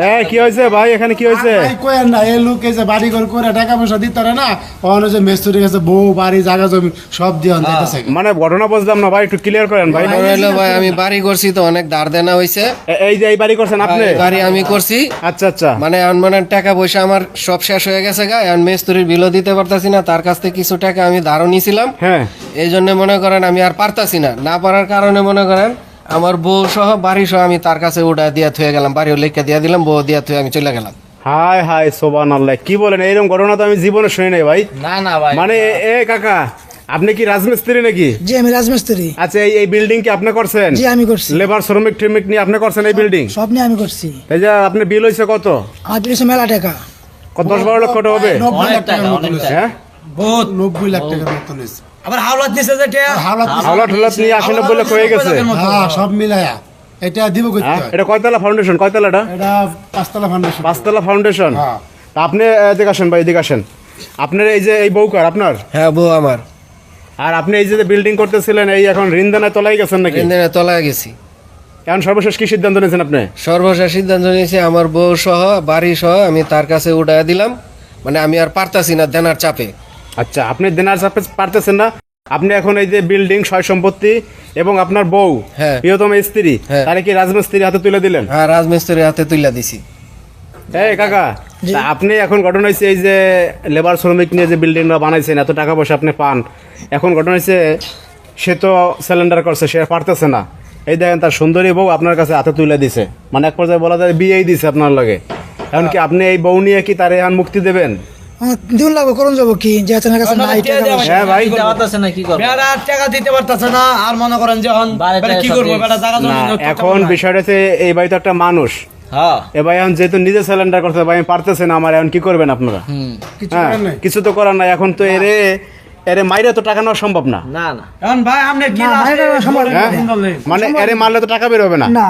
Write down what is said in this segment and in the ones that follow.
হ্যাঁ কি হয়েছে ভাই? এখানে কি হয়েছে কয়েন না এই লোক যে বাড়ি ঘর করে টাকা পয়সা দিতে না ওখানে যে মেস্তুরি গেছে বউ বাড়ি জায়গা জমি সব দিয়ে দিতেছে মানে ঘটনা বুঝলাম না ভাই একটু ক্লিয়ার করেন ভাই। হলো ভাই আমি বাড়ি করছি তো অনেক ধার দেনা হয়েছে এই যে এই বাড়ি করছেন আপনি? বাড়ি আমি করছি। আচ্ছা আচ্ছা। মানে মানে টাকা পয়সা আমার সব শেষ হয়ে গেছে গা মেস্তুরির বিলও দিতে পারতাছি না তার কাছ থেকে কিছু টাকা আমি ধারও নিছিলাম। হ্যাঁ। এই জন্য মনে করেন আমি আর পারতাছি না। না পারার কারণে মনে করেন আমার বউ সহ বাড়ি সহ আমি তার কাছে উঠা দিয়া থুয়ে গেলাম বাড়িও লেখা দিয়া দিলাম বউ দিয়া থুয়ে আমি চলে গেলাম। হাই হাই সোবান আল্লাহ কি বলেন? এইরকম ঘটনা তো আমি জীবনে শুনি নাই ভাই। না না ভাই মানে এ- কাকা আপনি কি রাজমিস্ত্রি নাকি? জি আমি রাজমিস্ত্রি। আচ্ছা এই এই বিল্ডিং কি আপনি করছেন? জি আমি করছি। লেবার শ্রমিক ট্রমিক নিয়ে আপনি করছেন এই বিল্ডিং সব নিয়ে আমি করছি। এই যে আপনি বিল হয়েছে কত? আমার পেয়েছে মেলা টাকা। কত দশ বারো লক্ষ টাকা হবে? টাকা। হ্যাঁ? বহুত নব্বই লাখ হয়েছে আবার হাওলাত হাওলাত নিয়ে লক্ষ হয়ে গেছে। হ্যাঁ সব মিলায়া। এটা দিব করতে হ্যাঁ এটা কয়তলা ফাউন্ডেশন কয়তলাটা এটা পাঁচতলা ফাউন্ডেশন পাঁচতলা ফাউন্ডেশন হ্যাঁ। আপনি এদিকে আসেন ভাই এদিকে আসেন। আপনার এই যে এই বউকার আপনার? হ্যাঁ বউ আমার। আর আপনি এই যে বিল্ডিং করতেছিলেন এই এখন রিন্দানায় তলাই গেছেন নাকি? লেনদেনে তলায় গেছি। এখন সর্বশেষ কি সিদ্ধান্ত নিয়েছেন আপনি? সর্বশেষ সিদ্ধান্ত নিয়েছি আমার বউ সহ বাড়ি সহ আমি তার কাছে উঠা দিলাম। মানে আমি আর পারতাছি না দেনার চাপে। আচ্ছা আপনি দেনার চাপে পারতেছেন না। আপনি এখন এই যে বিল্ডিং সয় সম্পত্তি এবং আপনার বউ হ্যাঁ। প্রিয়তম স্ত্রী হ্যাঁ। তারে কি রাজমিস্ত্রির হাতে তুলে দিলেন? হ্যাঁ রাজমিস্ত্রির হাতে তুইলা দিছি। এই কাকা আপনি এখন ঘটনা হয়েছে এই যে লেবার শ্রমিক নিয়ে যে বিল্ডিংটা বানাইছেন এত টাকা পয়সা আপনি পান। এখন ঘটনা হয়েছে সে তো সিলিন্ডার করছে সে পারতেছে না। এই দেখেন তার সুন্দরী বউ আপনার কাছে হাতে তুলে দিছে। মানে এক পর্যায়ে বলা যায় বিয়েই দিছে আপনার লগে। এখন কি আপনি এই বউ নিয়ে কি তার এখন মুক্তি দেবেন? দিন লাগবে করুন যাব কি? যে আপনার কাছে নাই হ্যাঁ ভাই পারতেছে না কি করব বেড়া টাকা দিতে পারতেছে না আর মনে করেন যখন কি সব করব জায়গা জমি না নষ্ট করতে এখন বিষয়টা হচ্ছে এই ভাই তো একটা মানুষ। এখন যেহেতু নিজে সিলিন্ডার করতে ভাই আমি পারতেছেন আমার এখন কি করবেন আপনারা? কিছু করার নাই। কিছু তো করার নাই এখন তো এরে এরে মাইরে তো টাকা নেওয়া সম্ভব না। না না। এখন ভাই আপনি কি হ্যাঁ? মানে এরে মারলে তো টাকা বেরোবে না। না।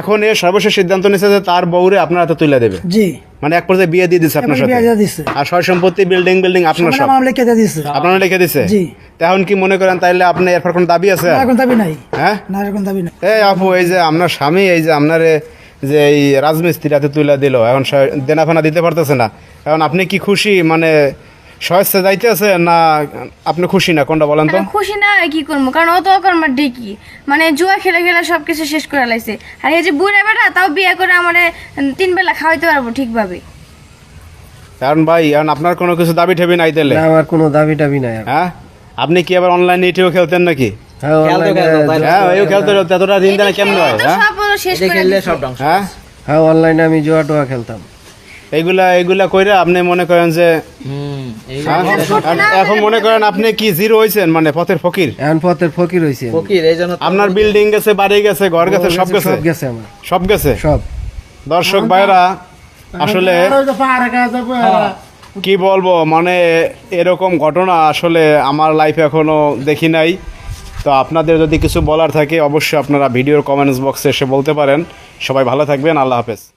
এখন এ সর্বশেষ সিদ্ধান্ত নিয়েছে যে তার বউরে আপনার হাতে তুলে দেবে। জি। মানে এক পর্যায়ে বিয়ে দিয়ে দিচ্ছে আপনার সাথে? দিছে। আর সয় সম্পত্তি বিল্ডিং বিল্ডিং আপনার সব। লিখে দিয়ে দিছে। আপনারা লিখে দিছে? জি। তা কি মনে করেন তাইলে আপনি এরপর কোন দাবি আছে? এখন দাবি নাই। হ্যাঁ? না এখন দাবি নাই। এই আপু এই যে আপনার স্বামী এই যে আপনারে যে এই রাজমিস্ত্রি হাতে তুলে দিল এখন দেনাফানা দেনা ফেনা দিতে পারতেছে না। এখন আপনি কি খুশি? মানে সহজে যাইতে আছে না আপনি খুশি না? কোনটা বলেন তো? খুশি না কি করব? কারণ ও তো অকর্মার মানে জুয়া খেলে খেলে সব কিছু শেষ করে লাইছে। আর এই যে বুড়া বেটা তাও বিয়ে করে আমার তিন বেলা খাওয়াইতে পারব ঠিকভাবে। কারণ ভাই এখন আপনার কোনো কিছু দাবি ঠেবি নাই দিলে আমার কোনো দাবি টাবি নাই হ্যাঁ? আপনি কি আবার অনলাইনে এটিও খেলতেন নাকি? হ্যাঁ খেলতে হ্যাঁ এতটা দিন দেনা কেমন হয় হ্যাঁ? সব শেষ করে খেললে দিছে। সব ধ্বংস। হ্যাঁ? হ্যাঁ অনলাইনে আমি জুয়া টুয়া খেলতাম। এইগুলা এগুলা কইরা আপনি মনে করেন যে হ্যাঁ? এখন- মনে করেন আপনি কি জিরো হয়েছেন মানে পথের ফকির? এখন পথের ফকির আমি। ফকির এই জন্য আপনার বিল্ডিং গেছে বাড়ি গেছে ঘর গেছে সব গেছে? সব গেছে আমার। সব গেছে? সব। দর্শক ভাইরা আসলে কি বলব মানে এরকম ঘটনা আসলে আমার লাইফে এখনও দেখি নাই। তো আপনাদের যদি কিছু বলার থাকে অবশ্যই আপনারা ভিডিওর কমেন্টস বক্সে এসে বলতে পারেন। সবাই ভালো থাকবেন আল্লাহ হাফেজ।